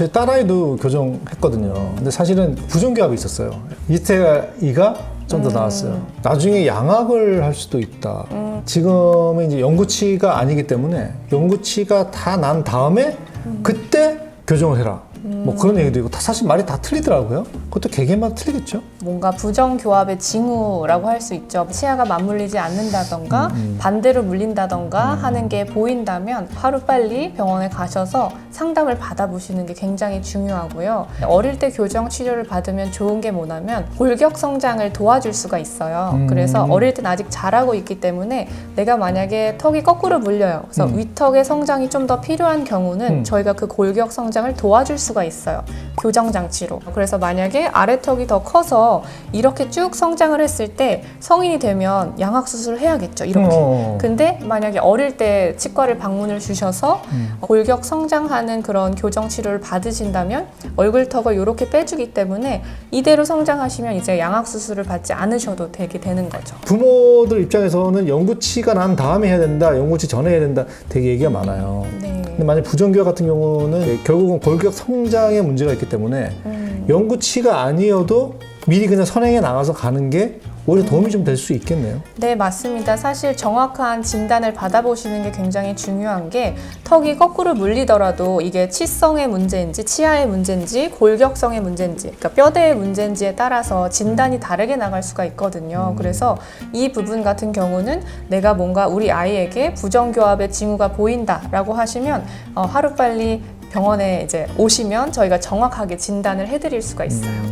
저희 딸아이도 교정했거든요. 근데 사실은 부정교합이 있었어요. 이태이가 좀 더 나았어요. 나중에 양악을 할 수도 있다. 지금은 이제 영구치가 아니기 때문에 영구치가 다 난 다음에 그때 교정을 해라. 뭐 그런 얘기도 있고 다 사실 말이 다 틀리더라고요. 그것도 개개마다 틀리겠죠. 뭔가 부정교합의 징후라고 할 수 있죠. 치아가 맞물리지 않는다던가 반대로 물린다던가 하는 게 보인다면 하루빨리 병원에 가셔서 상담을 받아보시는 게 굉장히 중요하고요. 어릴 때 교정 치료를 받으면 좋은 게 뭐냐면 골격 성장을 도와줄 수가 있어요. 음. 그래서 어릴 땐 아직 자라고 있기 때문에 내가 만약에 턱이 거꾸로 물려요. 그래서 음. 위턱의 성장이 좀 더 필요한 경우는 음. 저희가 그 골격 성장을 도와줄 수가 있어요. 교정 장치로. 그래서 만약에 아래턱이 더 커서 이렇게 쭉 성장을 했을 때 성인이 되면 양악 수술을 해야겠죠. 이렇게. 어. 근데 만약에 어릴 때 치과를 방문을 주셔서 음. 골격 성장하는 그런 교정 치료를 받으신다면 얼굴턱을 이렇게 빼주기 때문에 이대로 성장하시면 이제 양악 수술을 받지 않으셔도 되게 되는 거죠. 부모들 입장에서는 영구치가 난 다음에 해야 된다, 영구치 전에 해야 된다, 되게 얘기가 많아요. 네. 근데 만약 부정교합 같은 경우는 결국은 골격 성장에 문제가 있기 때문에 음. 영구치가 아니어도 미리 그냥 선행에 나가서 가는 게 오히려 도움이 좀 될 수 있겠네요. 네, 맞습니다. 사실 정확한 진단을 받아보시는 게 굉장히 중요한 게 턱이 거꾸로 물리더라도 이게 치성의 문제인지 치아의 문제인지 골격성의 문제인지 그러니까 뼈대의 문제인지에 따라서 진단이 다르게 나갈 수가 있거든요. 그래서 이 부분 같은 경우는 내가 뭔가 우리 아이에게 부정교합의 징후가 보인다라고 하시면 어, 하루빨리 병원에 이제 오시면 저희가 정확하게 진단을 해드릴 수가 있어요. 음,